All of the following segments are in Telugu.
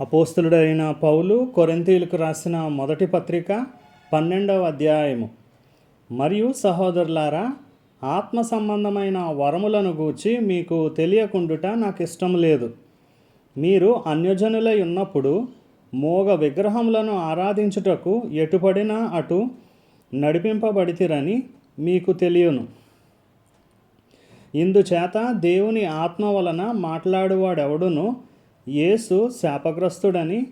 అపోస్తులుడైన పౌలు కొరింథీలకు రాసిన మొదటి పత్రిక పన్నెండవ అధ్యాయము. మరియు సహోదరులారా ఆత్మ సంబంధమైన వరములను గూర్చి మీకు తెలియకుండుట నాకు ఇష్టం లేదు. మీరు అన్యజనులై ఉన్నప్పుడు మోగ విగ్రహములను ఆరాధించుటకు ఎటుపడినా అటు నడిపింపబడితిరని మీకు తెలియను. ఇందుచేత దేవుని ఆత్మ వలన మాట్లాడువాడెవడును యేసు శాపగ్రస్తుడని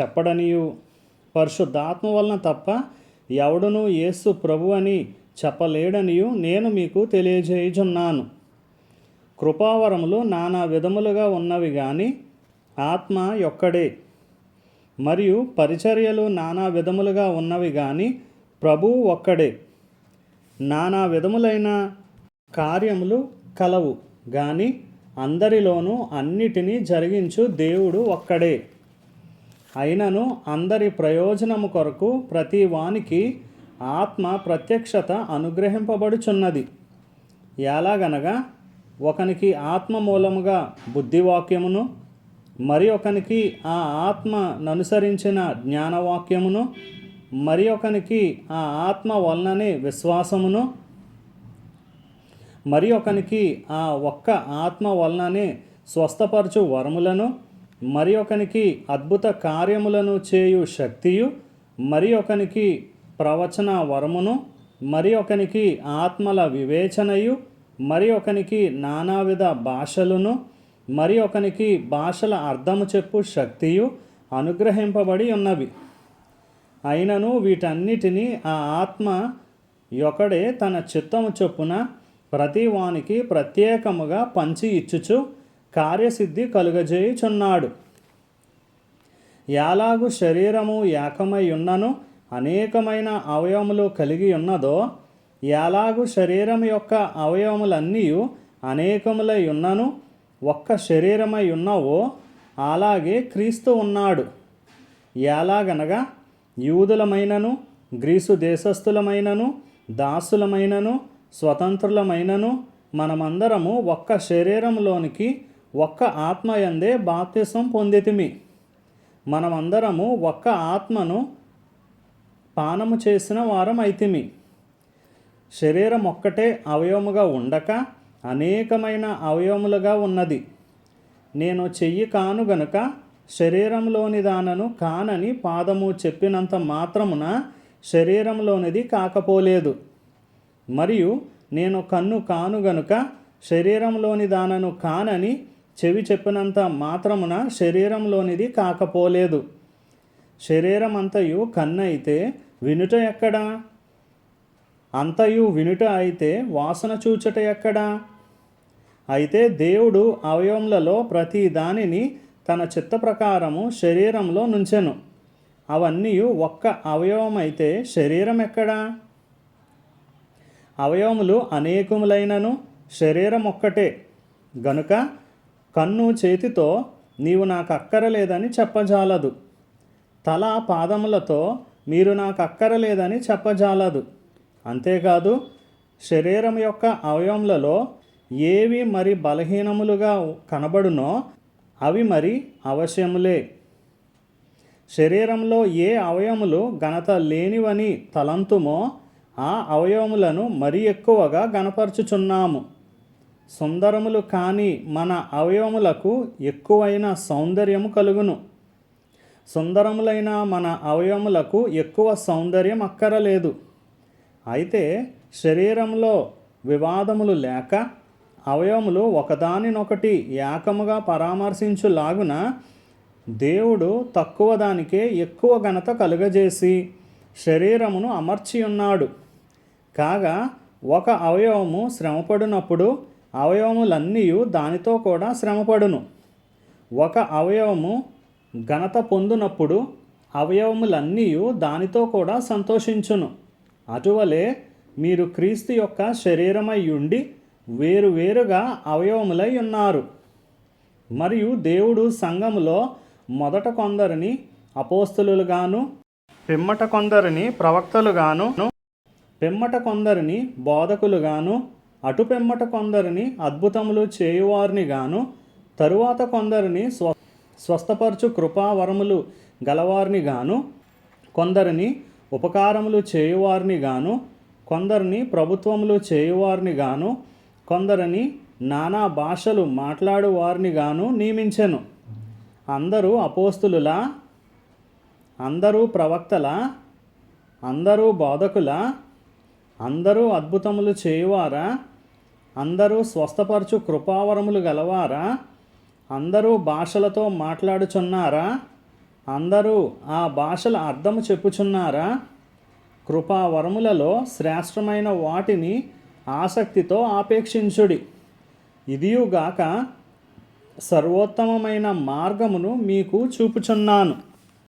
చెప్పడనియు. పరిశుద్ధాత్మ వలన తప్ప ఎవడును యేసు ప్రభు అని చెప్పలేడనియు నేను మీకు తెలియజేయుచున్నాను. కృపావరములు నానా విధములుగా ఉన్నవి కానీ ఆత్మ యొక్కడే. మరియు పరిచర్యలు నానా విధములుగా ఉన్నవి కానీ ప్రభువు ఒక్కడే. నానా విధములైన కార్యములు కలవు కానీ అందరిలోనూ అన్నిటినీ జరిగించు దేవుడు ఒక్కడే. అయినను అందరి ప్రయోజనము కొరకు ప్రతి వానికి ఆత్మ ప్రత్యక్షత అనుగ్రహింపబడుచున్నది. ఎలాగనగా ఒకనికి ఆత్మ మూలముగా బుద్ధివాక్యమును మరి ఒకనికి ఆ ఆత్మ ననుసరించిన జ్ఞానవాక్యమును మరి ఒకనికి ఆ ఆత్మ వలననే విశ్వాసమును మరి ఒకనికి ఆ ఒక్క ఆత్మ వలననే స్వస్థపరచు వరములను మరి ఒకనికి అద్భుత కార్యములను చేయు శక్తియు మరి ఒకనికి ప్రవచన వరమును మరి ఒకనికి ఆత్మల వివేచనయు మరి ఒకనికి నానావిధ భాషలను మరి ఒకనికి భాషల అర్థము చెప్పు శక్తియు అనుగ్రహింపబడి ఉన్నవి. అయినను వీటన్నిటినీ ఆ ఆత్మ ఒకడే తన చిత్తము చొప్పున ప్రతి వానికి ప్రత్యేకముగా పంచి ఇచ్చుచు కార్యసిద్ధి కలుగజేయుచున్నాడు. యాలాగు శరీరము ఏకమై ఉన్నను అనేకమైన అవయవములు కలిగి ఉన్నదో యాలాగు శరీరం యొక్క అవయవములన్నీ అనేకములై ఉన్నను ఒక్క శరీరమై ఉన్నవో అలాగే క్రీస్తు ఉన్నాడు. ఎలాగనగా యూదులమైనను గ్రీసు దేశస్థులమైనను దాసులమైనను స్వతంత్రులమైనను మనమందరము ఒక్క శరీరంలోనికి ఒక్క ఆత్మయందే బాప్తిసం పొందితిమి. మనమందరము ఒక్క ఆత్మను పానము చేసిన వారం అయితిమి శరీరం ఒక్కటే అవయవముగా ఉండక అనేకమైన అవయవములుగా ఉన్నది. నేను చెయ్యి కాను గనుక శరీరంలోని దానను కానని పాదము చెప్పినంత మాత్రమున శరీరంలోనిది కాకపోలేదు. మరియు నేను కన్ను కాను గనుక శరీరంలోని దానను కానని చెవి చెప్పినంత మాత్రమున శరీరంలోనిది కాకపోలేదు. శరీరం అంతయు కన్ను అయితే వినుట ఎక్కడా? అంతయు వినుట అయితే వాసన చూచుట ఎక్కడా? అయితే దేవుడు అవయవములలో ప్రతి దానిని తన చిత్త ప్రకారము శరీరంలో నుంచెను. అవన్నీ ఒక్క అవయవమైతే శరీరం ఎక్కడా అవయవములు అనేకములైనను శరీరం ఒక్కటే గనుక కన్ను చేతితో నీవు నాకు అక్కరలేదని చెప్పజాలదు. తల పాదములతో మీరు నాకు అక్కరలేదని చెప్పజాలదు. అంతేకాదు శరీరం యొక్క అవయవములలో ఏవి మరి బలహీనములుగా కనబడునో అవి మరి అవశ్యములే. శరీరంలో ఏ అవయములు ఘనత లేనివని తలంతుమో ఆ అవయవములను మరి ఎక్కువగా గనపరుచుచున్నాము సుందరములు కాని మన అవయవములకు ఎక్కువైన సౌందర్యము కలుగును. సుందరములైన మన అవయవములకు ఎక్కువ సౌందర్యం అక్కరలేదు. అయితే శరీరంలో వివాదములు లేక అవయవములు ఒకదానినొకటి ఏకముగా పరామర్శించులాగున దేవుడు తక్కువ దానికే ఎక్కువ ఘనత కలుగజేసి శరీరమును అమర్చి ఉన్నాడు కాగా ఒక అవయవము శ్రమపడినప్పుడు అవయవములన్నీ దానితో కూడా శ్రమపడును. ఒక అవయవము ఘనత పొందునప్పుడు అవయవములన్నీ దానితో కూడా సంతోషించును. అటువలే మీరు క్రీస్తు యొక్క శరీరమై ఉండి వేరు వేరుగా అవయవములై ఉన్నారు. మరియు దేవుడు సంఘములో మొదట కొందరిని అపోస్తులుగాను పిమ్మట కొందరిని ప్రవక్తలుగాను పిమ్మట కొందరిని బోధకులుగాను అటు పిమ్మట కొందరిని అద్భుతములు చేయువారిని గాను తరువాత కొందరిని స్వ స్వస్థపరచు కృపావరములు గలవారిని గాను కొందరిని ఉపకారములు చేయువారిని గాను కొందరిని ప్రభుత్వములు చేయువారిని గాను కొందరిని నానా భాషలు మాట్లాడువారిని గాను నియమించెను. అందరూ అపోస్తులులా? అందరూ ప్రవక్తల? అందరూ బోధకుల? అందరూ అద్భుతములు చేయువారా? అందరూ స్వస్థపరచు కృపావరములు గలవారా? అందరూ భాషలతో మాట్లాడుచున్నారా? అందరూ ఆ భాషల అర్థము చెప్పుచున్నారా? కృపావరములలో శ్రేష్టమైన వాటిని ఆసక్తితో ఆపేక్షించుడి. ఇదియుగాక సర్వోత్తమమైన మార్గమును మీకు చూపుచున్నాను.